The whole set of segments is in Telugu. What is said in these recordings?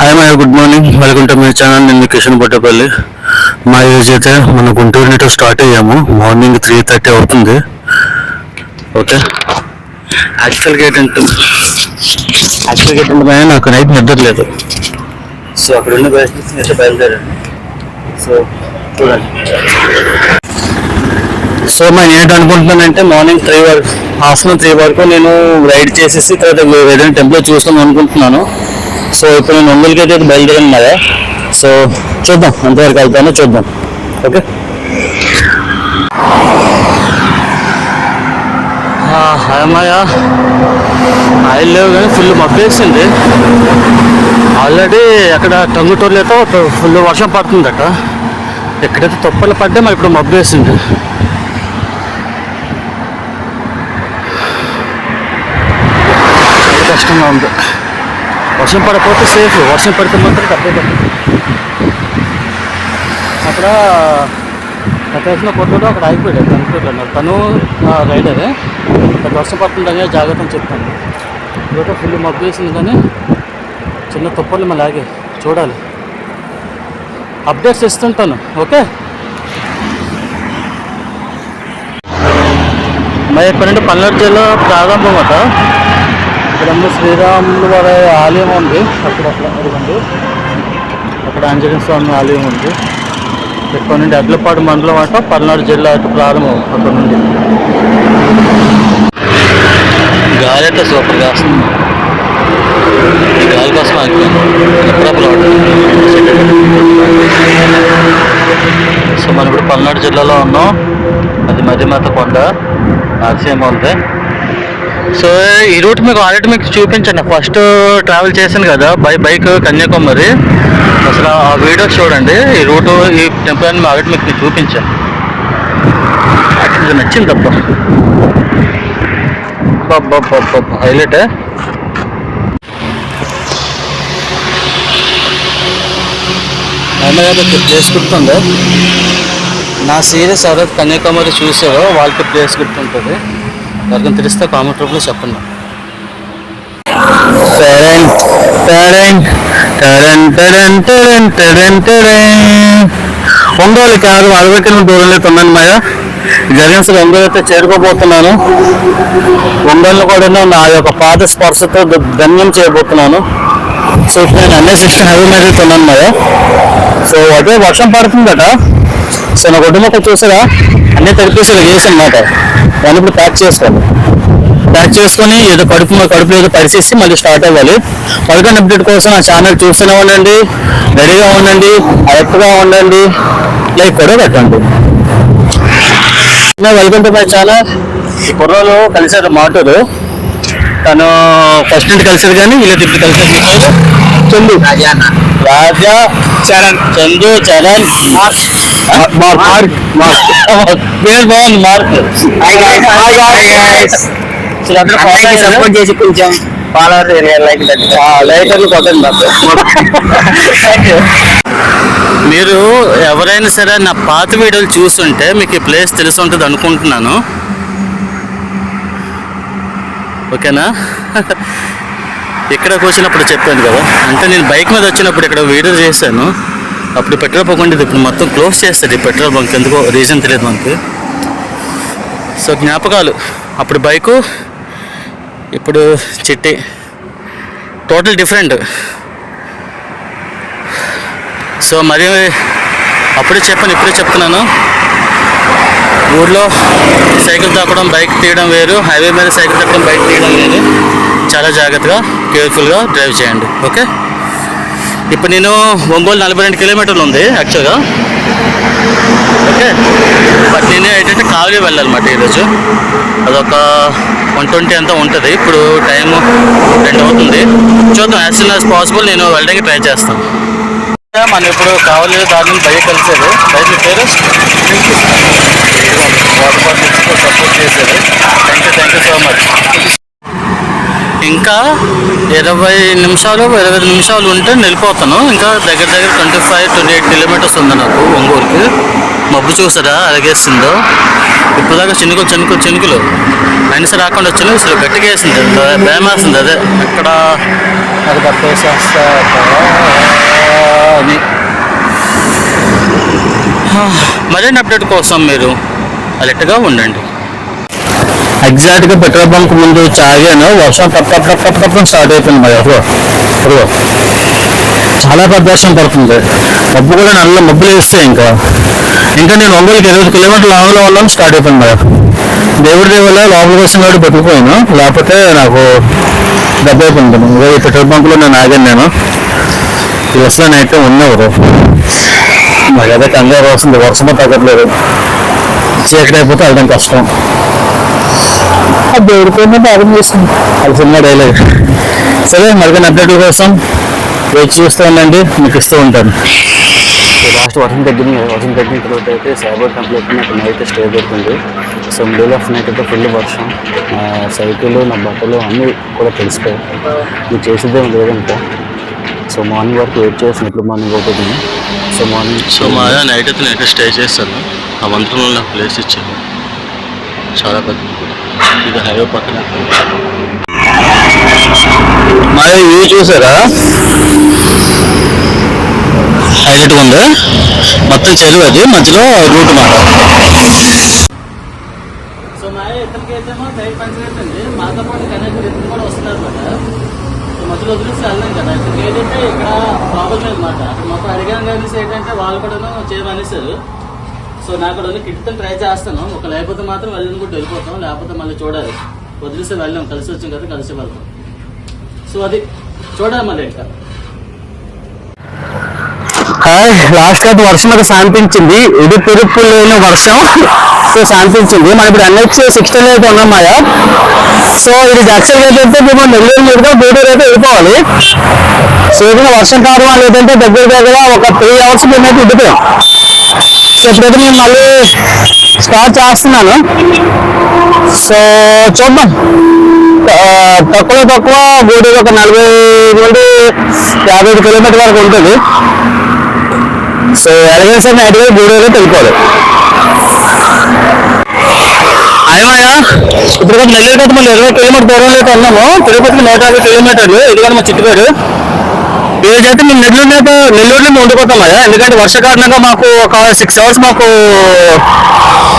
Hi my good morning welcome to my channel నేను కిషన్ బొట్టపల్లి మా ఏజ్ అయితే మన గుంటూరు నుండి స్టార్ట్ అయ్యాము. మార్నింగ్ త్రీ థర్టీ అవుతుంది. ఓకే యాక్చువల్గా ఏంటంటే యాక్చువల్గా ఏంటంటే నాకు నైట్ నిద్ర లేదు. సో అక్కడ ఉన్న బయట బయలుదేరాను సో చూడండి. సో నేను ఏంటి అనుకుంటున్నానంటే మార్నింగ్ త్రీ వరకు ఆఫ్టర్నూన్ త్రీ వరకు నేను రైడ్ చేసేసి తర్వాత ఏదైనా టెంపుల్ చూస్తాం అనుకుంటున్నాను. సో ఇప్పుడు నేను ఒంగోలుకి అయితే బయలుదేరాను కదా సో చూద్దాం అంతవరకు వెళ్తానో చూద్దాం. ఓకే? హేమయ్య ఆయిల్ లేవు కానీ ఫుల్ మబ్బేసింది. ఆల్రెడీ అక్కడ టంగుటూరులో ఫుల్ వర్షం పడుతుందట. ఎక్కడైతే తొప్పలు పడ్డా మరి ఇప్పుడు మబ్బేసింది. కష్టంగా ఉంది. వర్షం పడకపోతే సేఫ్ వర్షం పడితే మాత్రం తప్పదు అక్కడ అక్కడ కొట్టులో అక్కడ అయిపోయాడు తను అన్నారు తను రైడరే అక్కడ వర్షం పడుతుండగా జాగ్రత్త అని చెప్తాను. ఇదొక ఫుల్ మబ్బు వేసింది కానీ చిన్న తుప్పలు మళ్ళీ ఆగే చూడాలి. అప్డేట్స్ ఇస్తుంటాను ఓకే? మరి ఇక్కడ నుండి పల్నాడు జిల్లా ప్రారంభం అట. ఇక్కడ శ్రీరాములు వారి ఆలయం ఉంది. అక్కడ అక్కడ అక్కడ ఆంజనేయ స్వామి ఆలయం ఉంది. ఇక్కడ నుండి అడ్లపాడు మండలం అట పల్నాడు జిల్లా అటు ప్రారంభం అక్కడ నుండి. గాలి అయితే సూపర్గా వస్తుంది. ఈ గాలి కోసం సో మనం ఇప్పుడు పల్నాడు జిల్లాలో ఉన్నాం. అది మధ్యమాత కొండ. నరసింహ ఉంది. సో ఈ రూట్ మీకు ఆల్రెడీ మీకు చూపించండి. ఫస్ట్ ట్రావెల్ చేశాను కదా బై బైక్ కన్యాకుమారి. అసలు ఆ వీడియో చూడండి. ఈ రూటు ఈ టెంపుల్ అని ఆల్రెడీ మీకు చూపించాను ఇది నచ్చింది అబ్బా. హైలైట్ అన్నగారు ప్లేస్ గుర్తుందా? నా సీరియస్ ఎవరైతే కన్యాకుమారి చూసారో వాళ్ళకి ప్లేస్ గుర్తుంటుంది. ఎవరికైనా తెలిస్తే కామెంట్ రూపంలో చెప్పండి. ఒంగోలు కాదు అరవై కిలోమీటర్ దూరంలో ఉన్నాను మాయ. జరిగిన సరే ఒంగోలు అయితే చేరుకోబోతున్నాను. ఒంగోలు కూడా నా యొక్క పాత స్పర్శతో ధన్యం చేయబోతున్నాను. సో ఇప్పుడు నేను అన్నీ సిక్స్టీన్ హెవీ మీద ఉన్నాను మాయ. సో అదే వర్షం పడుతుందట. సో నా కుటుంబం మొక్క చూసారా? అన్నీ తడిపేసి ఇలా చేసి అనమాట దాన్ని ఇప్పుడు ప్యాక్ చేస్తాను. ప్యాక్ చేసుకొని ఏదో కడుపు కడుపులో ఏదో పరిచేసి మళ్ళీ స్టార్ట్ అవ్వాలి. పదకొండు అప్డేట్ కోసం నా ఛానల్ చూస్తూనే ఉండండి. రెడీగా ఉండండి. అరెక్ట్గా ఉండండి. లైక్ కూడా పెట్టండి. వెల్కమ్ టు మై ఛానల్ ఈ కుర్రోలు కలిసారు మాటూరు. తను ఫస్ట్ నుండి కలిసారు కానీ ఇలా తిప్పి కలిసారు Chandu. Raja Charan. Chandu Charan. Mark. Mark. Mark. పేరు బాగుంది మార్క్. సపోర్ట్ చేసి కొంచెం ఫాలోవర్ లైక్ లైటర్లు మీరు ఎవరైనా సరే నా పాత వీడియోలు చూస్తుంటే మీకు ఈ ప్లేస్ తెలిసి ఉంటుంది అనుకుంటున్నాను. ఓకేనా? ఇక్కడికి వచ్చినప్పుడు చెప్పాను కదా. అంటే నేను బైక్ మీద వచ్చినప్పుడు ఇక్కడ వీడియో చేశాను. అప్పుడు పెట్రోల్ బంక్ ఉండేది ఇప్పుడు మొత్తం క్లోజ్ చేస్తుంది పెట్రోల్ బంక్. ఎందుకో రీజన్ తెలియదు మనకి. సో జ్ఞాపకాలు. అప్పుడు బైకు ఇప్పుడు చిట్టి. టోటల్ డిఫరెంట్ సో మరి అప్పుడే చెప్పాను ఇప్పుడే చెప్తున్నాను. ఊర్లో సైకిల్ తొక్కడం బైక్ తీయడం వేరు. హైవే మీద సైకిల్ తొక్కడం బైక్ తీయడం వేరు. చాలా జాగ్రత్తగా. కేర్ఫుల్గా డ్రైవ్ చేయండి ఓకే ఇప్పుడు నేను ఒంగోలు నలభై రెండు కిలోమీటర్లు ఉంది యాక్చువల్గా ఓకే బట్ నేను ఏంటంటే కావలి వెళ్ళాలన్నమాట ఈరోజు. అదొక వన్ ట్వంటీ అంతా ఉంటుంది. ఇప్పుడు టైం రెండు అవుతుంది. చూద్దాం యాజ్ సూన్ యాజ్ పాసిబుల్ నేను వెళ్ళడానికి ట్రై చేస్తాను. మనం ఇప్పుడు కావాలి దాని బయట కలిసేది. బైక్ పేరు? వాటర్ సపోర్ట్ చేసేది thank you thank you so much ఇంకా ఇరవై నిమిషాలు ఇరవై ఐదు నిమిషాలు ఉంటే వెళ్ళిపోతాను ఇంకా దగ్గర దగ్గర twenty five twenty eight kilometres ఉంది నాకు ఒంగోలుకి మబ్బు చూసారా? అలాగేసిందో. ఇప్పుడు దాకా చినుకులు చినుకులు. చినుకులు మనిషి రాకుండా వచ్చాను అసలు గట్టిగా వేసింది భయం అదే. ఎక్కడ? అది పట్టేసేస్తా అని. మరిన్ని అప్డేట్ కోసం మీరు అలర్ట్గా ఉండండి. ఎగ్జాక్ట్గా పెట్రోల్ బంక్ ముందు చాగాను వర్షం టప్ టప్ టప్ టప్ టప్ స్టార్ట్ అయిపోయింది మరి. అప్పుడు ఇప్పుడు చాలా పెద్ద వర్షం పడుతుంది. మబ్బు కూడా నల్ల మబ్బులు వేస్తాయి ఇంకా. ఇంకా నేను ఒంగోలుకి ఇరవై కిలోమీటర్ల లాంగ్లో ఉన్నాను స్టార్ట్ అయిపోయింది మరి. దేవుడి దేవుళ్ళ లోపల కోసం కాబట్టి బతికిపోయాను. లేకపోతే నాకు డబ్బు అయిపోయింది. ఇదే ఈ పెట్రోల్ బంక్లో నేను ఆగాను నేను. ఈ అసలు అయితే ఉన్నవారు. మరి అదే కంగారు వస్తుంది. వర్షమో తగ్గట్లేదు. చీకటి అయిపోతే వెళ్ళడం కష్టం. దేవుడి పేరున భాగం చేసుకుంది అది సినిమా డైలాగ్ సరే మరికొన్ని అప్డేట్ల కోసం వేచి చూస్తూ ఉండండి మీకు ఇస్తూ ఉంటాను లాస్ట్ వర్షం తగ్గింది వర్షం తగ్గిన తర్వాత అయితే సైబర్ టెంప్లెట్ నాకు నైట్ స్టే దొరికింది సో మిడిల్ ఆఫ్ నైట్ అయితే ఫుల్ వర్షం నా సైకిల్ నా బట్టలు అన్నీ కూడా తెలిసిపోయాయి మీకు చేసేదే లేదు ఇంకా సో మార్నింగ్ వరకు వెయిట్ చేసిన ఇప్పుడు మార్నింగ్ అవుతుంది సో మార్నింగ్ సో మా నైట్ అయితే నేను స్టే చేస్తాను ఆ మంత్రంలో నాకు ప్లేస్ ఇచ్చాను చాలా పెద్ద ఇది హైవే పక్కన మరి వ్యూ చూసారా? హైలైట్ ఉంది? మొత్తం చెరువు అది మధ్యలో రూట్ మాట సో మా ఇతనికి అయితే టైర్ పంచర్ అయిపోయింది మాతో పాటు కనెక్ట్ ఇతను కూడా వస్తున్నారు అనమాట మధ్యలో వదిలేసి వెళ్ళాం కదా. ఇతనికి ఏంటంటే ఇక్కడ ప్రాబ్లం అనమాట అక్కడ మొత్తం అడిగాం కానీ ఏంటంటే వాళ్ళు కూడా చేయమనేసారు సో నాకు కూడా కిట్తో ట్రై చేస్తాను. ఒక లేకపోతే మాత్రం వెళ్ళనుకుంటూ వెళ్ళిపోతాం. లేకపోతే మళ్ళీ చూడాలి. వదిలిసి వెళ్ళాం. కలిసి వచ్చాం కదా కలిసి వెళ్తాం సో అది చూడాలి మళ్ళీ ఇంకా. హాయ్ లాస్ట్ అయితే వర్షం అది శాంతించింది ఇది తిరుపు లేని వర్షం. సో శాంతించింది మనం ఇప్పుడు ఎన్హెచ్ సిక్స్టీన్ అయితే ఉన్నాం మాయా. సో ఇది యాక్చువల్గా ఏంటంటే మేము నెల్లూరు మీదుగా గూడూరు అయితే వెళ్ళిపోవాలి. సో ఏదైనా వర్షం కారణం లేదంటే దగ్గర దగ్గర ఒక త్రీ అవర్స్ మేమైతే ఉండిపోయాం. సో ఇప్పుడైతే నేను మళ్ళీ స్టార్ట్ చేస్తున్నాను. సో చూద్దాం. తక్కువ తక్కువ గూడూరు ఒక నలభై నుండి యాభై ఐదు కిలోమీటర్ వరకు ఉంటుంది. సో ఎడగేసి నైట్గా గూడూరు వెళ్ళిపోవాలి. అయ్యా ఇప్పుడు నెల్లూరు అయితే మళ్ళీ ఇరవై కిలోమీటర్ దూరంలో అయితే ఉన్నాము. తిరుపతికి నూట యాభై కిలోమీటర్లు ఇదిగోండి మా చిట్టుపేరు ఏదైతే మేము నెల్లూరులో నెల్లూరులో మేము ఉండిపోతాం కదా ఎందుకంటే వర్ష కారణంగా మాకు ఒక సిక్స్ అవర్స్ మాకు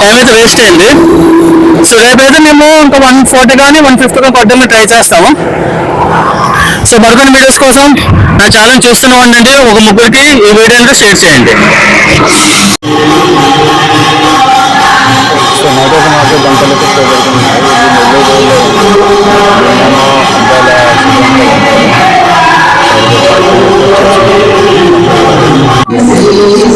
టైం అయితే వేస్ట్ అయింది. సో రేపైతే మేము ఇంకా వన్ ఫార్టీ కానీ వన్ ఫిఫ్టీ కానీ పడ్డం ట్రై చేస్తాము. సో మరికొన్ని వీడియోస్ కోసం నా ఛానల్ చూస్తున్న వాళ్ళంటే ఒక ముగ్గురికి ఈ వీడియోని షేర్ చేయండి. Sim,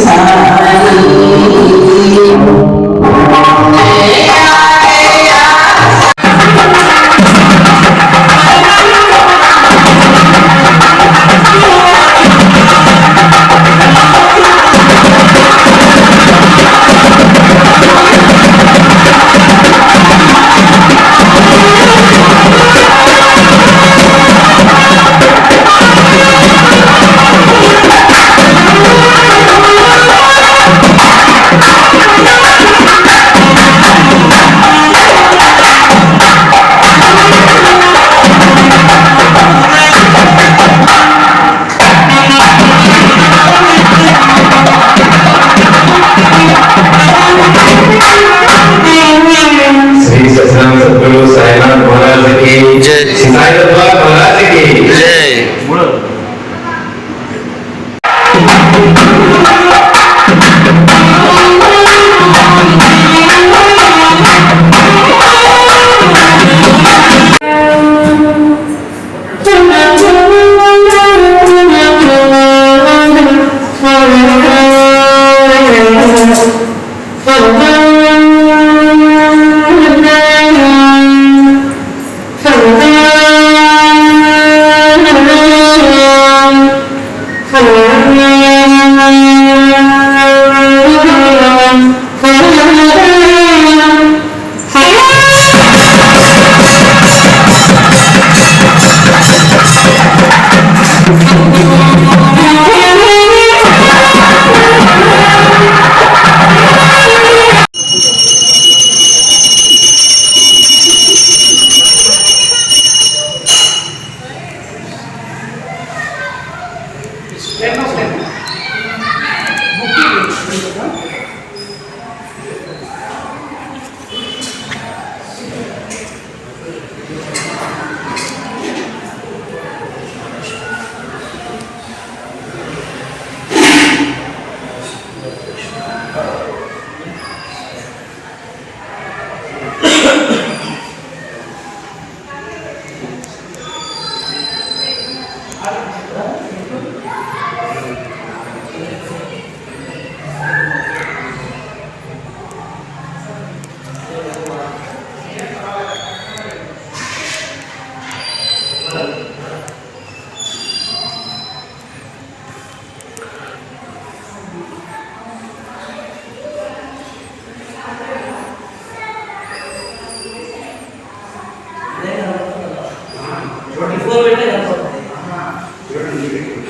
యాత్ర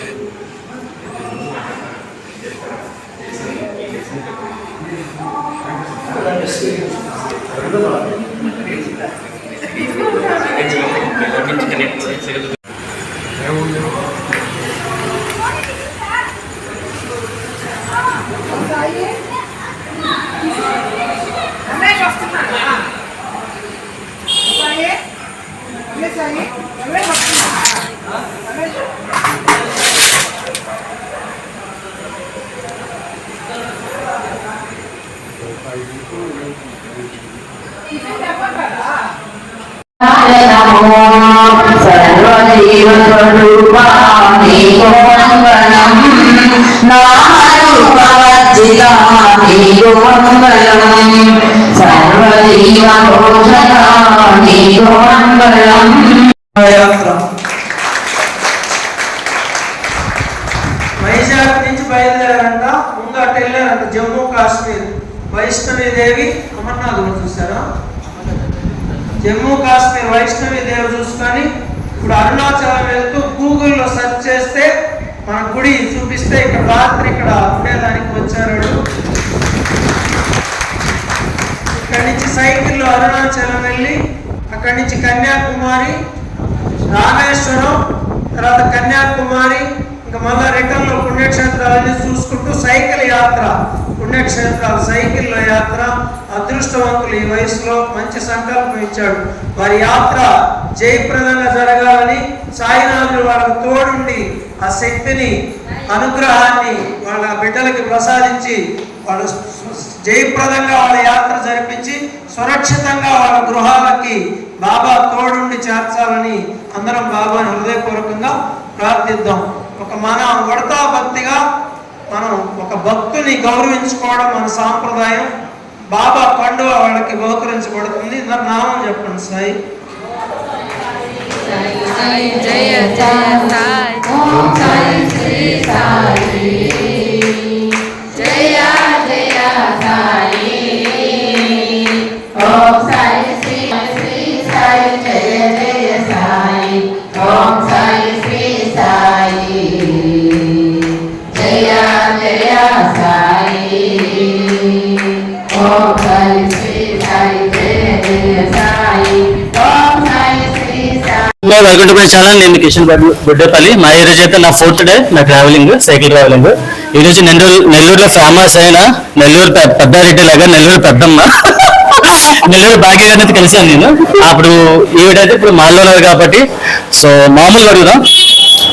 వైజాగ్ నుంచి బయలుదేరారంట ముందు అటు వెళ్ళారంట జమ్మూ కాశ్మీర్. వైష్ణవి దేవి అమర్నాథ్ జమ్మూ కాశ్మీర్ వైష్ణవి దేవి చూసుకొని ఇప్పుడు అరుణాచలం వెళ్తూ గూగుల్లో సెర్చ్ చేస్తే మన గుడి చూపిస్తే ఇక్కడ రాత్రి ఇక్కడ ఉండేదానికి వచ్చారు వాడు. ఇక్కడి నుంచి సైకిల్లో అరుణాచలం వెళ్ళి అక్కడి నుంచి కన్యాకుమారి రామేశ్వరం తర్వాత కన్యాకుమారి ఇంకా మళ్ళా రిటర్న్ పుణ్యక్షేత్రాలన్నీ చూసుకుంటూ సైకిల్ యాత్ర పుణ్యక్షేత్రాలు సైకిల్ యాత్ర అదృష్టవంతులు ఈ వయసులో మంచి సంకల్పం ఇచ్చాడు. వారి యాత్ర జయప్రదంగా జరగాలని సాయినాథులు వాళ్ళకు తోడుండి ఆ శక్తిని అనుగ్రహాన్ని వాళ్ళ బిడ్డలకి ప్రసాదించి వాళ్ళు జయప్రదంగా వాళ్ళ యాత్ర జరిపించి సురక్షితంగా వాళ్ళ గృహాలకి బాబా తోడుండి చేర్చాలని అందరం బాబాని హృదయపూర్వకంగా ప్రార్థిద్దాం. ఒక మన ఉడతా భక్తిగా మనం ఒక భక్తుని గౌరవించుకోవడం మన సాంప్రదాయం. బాబా పండుగ వాళ్ళకి బహుకరించబడుతుంది అందరు నామం చెప్పండి సాయి. సాయి జయ జయ Sai. Om Sai Shri Sai. Welcome to my channel నేను కిషన్ బాబు బుడ్డేపల్లి మా ఈ రోజు అయితే నా ఫోర్త్ డే నా ట్రావెలింగ్ సైకిల్ ట్రావెలింగ్ ఈ రోజు నెల్లూరు నెల్లూరులో ఫేమస్ అయిన నెల్లూరు పెద్ద పెద్దారెడ్డి లాగా నెల్లూరు పెద్దమ్మ. నెల్లూరు భాగ్య అయితే కలిసాను నేను. అప్పుడు ఈవిడైతే ఇప్పుడు మాల్లో ఉన్నారు కాబట్టి సో మామూలు అడుగుదాం.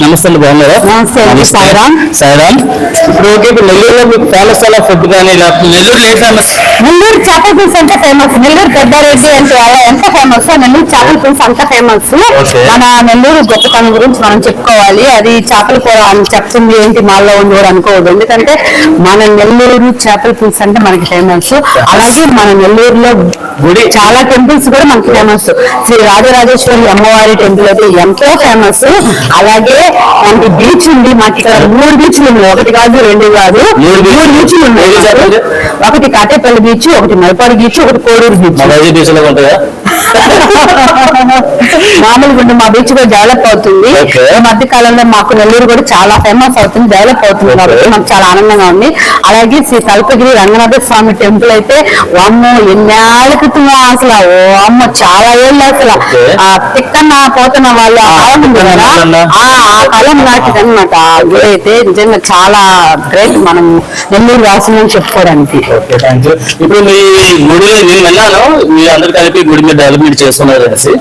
నమస్తే అండి బాగున్నారా? సాయిరామ్. సాయిరామ్? ఇప్పుడు ఓకే ఇప్పుడు నెల్లూరులో మీకు ఫుడ్ కానీ ఇలా నెల్లూరులో ఏ ఫేమస్? నెల్లూరు చేపల పులుసు అంటే ఫేమస్. నెల్లూరు పెద్దారెడ్డి అంటే ఎంత ఫేమస్? నెల్లూరు చేపల పులుసు అంత ఫేమస్. మన నెల్లూరు గొప్పతనం గురించి మనం చెప్పుకోవాలి. అది చేపల కూర అని చెప్తుంది ఏంటి? మాలో ఉంది కూడా అనుకోవద్దు. ఎందుకంటే మన నెల్లూరు చేపల పులుసు అంటే మనకి ఫేమస్. అలాగే మన నెల్లూరులో గుడి. చాలా టెంపుల్స్ కూడా మనకి ఫేమస్ శ్రీ రాజరాజేశ్వరి అమ్మవారి టెంపుల్ అయితే ఎంతో ఫేమస్ అలాగే మనకి బీచ్ ఉంది. మాకు ఇక్కడ మూడు బీచ్లు ఉన్నాయి. ఒకటి కాదు రెండు కాదు. మూడు బీచ్లు ఉన్నాయి? ఒకటి కాటేపల్లి బీచ్ ఒకటి మైపాడు బీచ్ ఒకటి కోడూరు బీచ్ మా వైద్య దేశంలో ఉంటుందా మామూలుగా ఉండే మా బీచ్ కూడా డెవలప్ అవుతుంది. ఈ మధ్య కాలంలో మాకు నెల్లూరు కూడా చాలా ఫేమస్ అవుతుంది డెవలప్ అవుతుంది. కాబట్టి మాకు చాలా ఆనందంగా ఉంది. అలాగే శ్రీ కల్పగిరి రంగనాథ స్వామి టెంపుల్ అయితే అమ్మో ఎన్నేళ్ళ క్రితం అసలు? ఓ అమ్మ చాలా ఏళ్ళు అసలు. ఆ తిక్కన్న పోతున్న వాళ్ళు ఆ కాలం ఉంది కదా. ఆ కాలం నాటిది అనమాట గుడి అయితే నిజంగా చాలా గ్రేట్ మనం నెల్లూరు వాసులని చెప్పుకోవడానికి. ఇప్పుడు మీ గుడిలో నేను విన్నాను మీ అందరు కలిపి గుడి మీద డెవలప్మెంట్ చేస్తున్నారు అనేసి.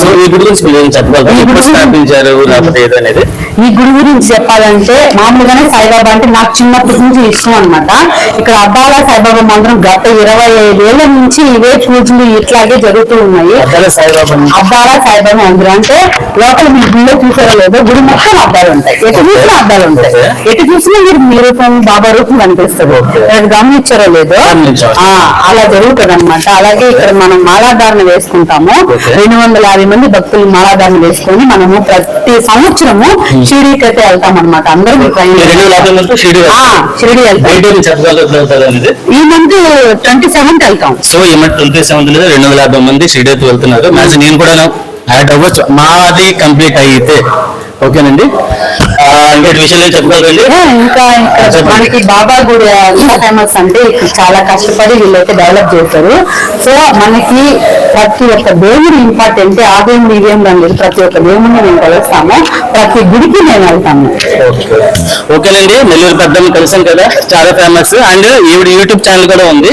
సో ఈ గురించి మీరు చెప్పగలరా ఎప్పుడు స్థాపించారు లేకపోతే ఏదో అనేది ఈ గుడి గురించి చెప్పాలంటే మామూలుగానే సాయిబాబా అంటే నాకు చిన్నప్పటి నుంచి ఇష్టం అన్నమాట. ఇక్కడ అద్దాల సాయిబాబా మందిరం గత ఇరవై ఐదేళ్ళ నుంచి ఇవే పూజలు ఇట్లాగే జరుగుతూ ఉన్నాయి. అద్దాల సాయిబాబా మందిరం అంటే లోపల మీరు గుడిలో చూసారో లేదో గుడి మొత్తం అద్దాలు ఉంటాయి. ఎటు చూసినా అద్దాలు ఉంటాయి. ఎటు చూసినా మీరు మీ రూపం బాబా రూపం కనిపిస్తుంది. గమనించారో లేదో? అలా జరుగుతుంది అనమాట అలాగే ఇక్కడ మనం మాలాధారణ వేసుకుంటాము. రెండు వందల యాభై మంది భక్తులు మాలాధారణ వేసుకొని మనము ప్రతి సంవత్సరము షిరిడీకి అయితే వెళ్తాం అనమాట అందరం షిరిడి వెళ్తాం. ఈ మంత్ ట్వంటీ సెవెంత్ వెళ్తాం. సో ఈ మంత్ ట్వంటీ సెవెంత్ రెండు వందల యాభై మంది షిరిడి అయితే వెళ్తున్నారు. నేను కూడా యాడ్ అవ్వచ్చు. మాది కంప్లీట్ అయితే ఓకేనండి. ఆ, ఇంకా విషయాలు ఏం చెప్పుకోవాలండి? ఇంకా ఇక్కడ మనకి బాబా గుడి ఎంత ఫేమస్ అంటే చాలా కష్టపడి వీళ్ళైతే డెవలప్ చేశారు. సో మనకి ప్రతి ఒక్క దేవుడు ఇంపార్టెంట్ ఆ దేవుడు ఈ దేవుడు అనేది ప్రతి ఒక్క దేవుడిని మేము కలుస్తాము. ప్రతి గుడికి మేము వెళ్తాము. ఓకేనండి నెల్లూరు పెద్దమ్మ కలిసాం కదా చాలా ఫేమస్ అండ్ ఈవిడ యూట్యూబ్ ఛానల్ కూడా ఉంది.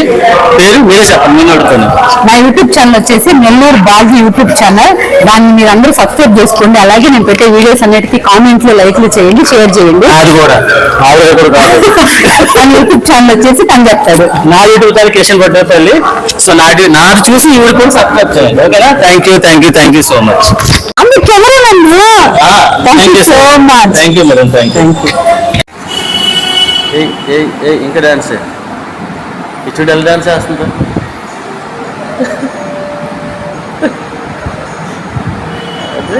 పేరు మీరే చెప్పండి నేను అడుగుతాను నా యూట్యూబ్ ఛానల్ వచ్చేసి నెల్లూరు బాజీ యూట్యూబ్ ఛానల్. దాన్ని మీరు అందరూ సబ్స్క్రైబ్ చేసుకోండి. అలాగే నేను పెట్టే వీడియోస్ అన్నిటికీ కామెంట్లు లైక్లు చేయండి షేర్ చేయండి. అది కూడా. ఆవిడ కూడా కాదు నా యూట్యూబ్ ఛానల్ వచ్చేసి తను చెప్తాడు. నా YouTube channel Kishan Pattepalli so నాటి నాది చూసి ఈవిడ కూడా సబ్స్క్రైబ్ చేయండి. ఓకేనా? Thank you thank you thank you so much అందు cameraman thank you so much thank you madam thank you ఇంకా డాన్స్ ఇచ్చుడు ఎలా డాన్స్ చేస్తుందా? అదే.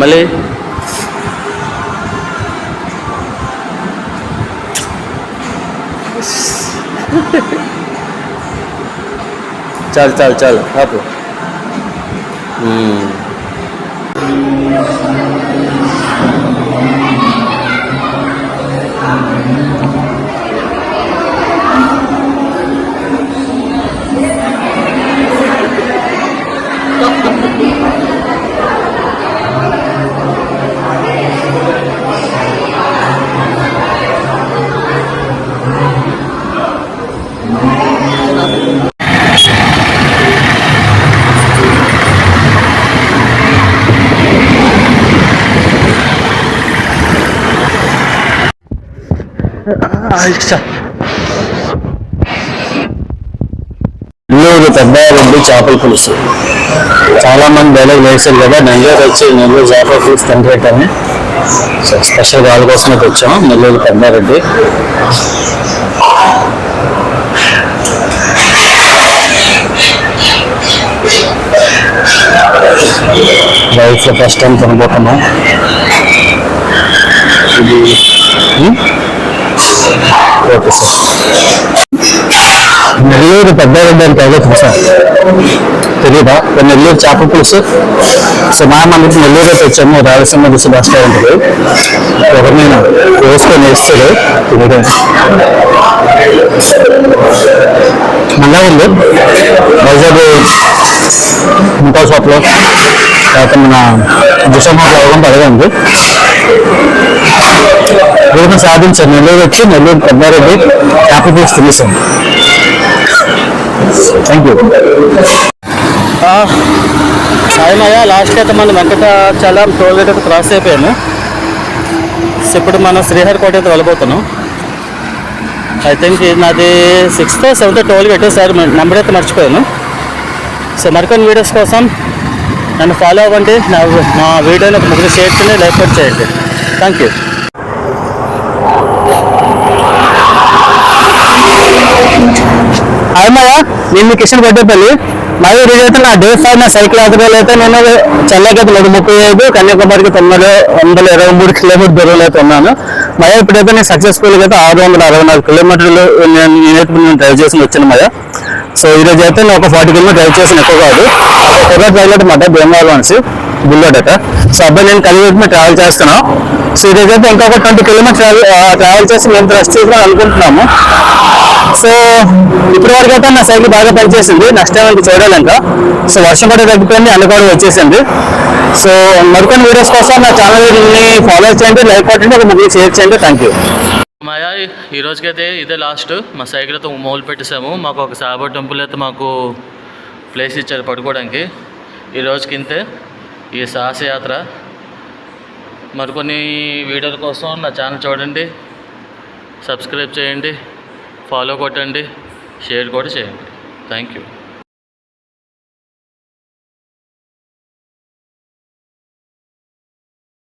మళ్ళీ చాలు చాలు చాలు ఆపు మ్మ్. నెల్లూరు పెద్దారెడ్డి చేపల పులుసు. చాలా మంది డైలాగ్ వేసారు కదా నెల్లూరు వచ్చి నెల్లూరు చేపల పులుసు తండ్రి అని సో స్పెషల్ వాళ్ళ కోసమే వచ్చాము నెల్లూరు పెద్దారెడ్డి. లైఫ్లో ఫస్ట్ టైం కొనబోతున్నాం ఇది ఓకే సార్. నెల్లూరు పెద్దారెడ్డి అంటే ఏదో సార్ తెలియదా నెల్లూరు చేప పులుసు. సో మా మనకి నెల్లూరు అయితే వచ్చాము రాయలసీమ దిశ బస్ ఎవరినైనా వేసుకొని వేస్తారు. తినడం. మళ్ళా ఉంది వైజాగ్ ఇంకో షాప్లో తర్వాత మన దిశ అవ్వడం అదే ఉంది. వీటిని సాధించాను నెల్లూరు వచ్చి నెల్లూరు పెద్దారెడ్డి చేపల పులుసు తినేసాను థ్యాంక్ యూ సాయమయ్య లాస్ట్ అయితే మనం వెంకటాచలం టోల్ గేట్ అయితే క్రాస్ అయిపోయాము సో ఇప్పుడు మనం శ్రీహరికోట అయితే వెళ్ళబోతున్నాం. ఐ థింక్ నాది sixth seventh toll gate sir number అయితే మర్చిపోయాను. సో మరికొన్ని వీడియోస్ కోసం నన్ను ఫాలో అవ్వండి. నా మా వీడియోని ఒక ముగ్గురు షేర్ చేయండి లైక్ చేయండి. థ్యాంక్ యూ అమ్మయ్య నేను మీ కిషన్ కొట్టేపల్లి. మరి ఈరోజు అయితే నా డే ఫైవ్ నా సైకిల్ యాత్రలో అయితే నేను చెన్నైకి అయితే నూట ముప్పై ఐదు కన్యాకుమారికి తొమ్మిది వందల ఇరవై మూడు కిలోమీటర్ దూరంలో అయితే ఉన్నాను. మరి ఇప్పుడైతే నేను సక్సెస్ఫుల్గా అయితే ఆరు వందల అరవై నాలుగు కిలోమీటర్లు నేను నేనైతే నేను డ్రైవ్ చేసి వచ్చాను మయ సో ఈరోజు అయితే నేను ఒక ఫార్టీ కిలోమీటర్ డ్రైవ్ చేసిన ఎక్కువ కాదు. ఎక్కువ డ్రైవ్ మాట భీమవరం అనేసి. బుల్లెట్ అయితే. సో అబ్బాయి నేను కలిగి ట్రావెల్ చేస్తున్నాం. సో ఈరోజు ఇంకా ఇంకొక ట్వంటీ కిలోమీటర్ ట్రావెల్ చేసి మేము రెస్ట్ చేద్దాం అనుకుంటున్నాము. సో ఇప్పటి వరకు అయితే నా సైకిల్ బాగా పనిచేసింది. నెక్స్ట్ టైం ఇంకా చూడాలి సో వర్షం కూడా తగ్గిపోయింది అన్ని కూడా వచ్చేసింది. సో మరికొన్ని వీడియోస్ కోసం నా ఛానల్ని ఫాలో చేయండి లైక్ కొట్టండి ఒక ముగ్గురు షేర్ చేయండి. థ్యాంక్ యూ మాయా ఈ రోజుకైతే ఇదే లాస్ట్ మా సైకిల్ అయితే మొదలు పెట్టేసాము మాకు ఒక సాబర్ టెంపుల్ అయితే మాకు ప్లేస్ ఇచ్చారు పడుకోవడానికి. ఈ రోజుకి ఇంతే. ఈ సాహసయాత్ర. మరికొన్ని వీడియోల కోసం నా ఛానల్ చూడండి. సబ్స్క్రైబ్ చేయండి. ఫాలో కొట్టండి. షేర్ కూడా చేయండి. Thank you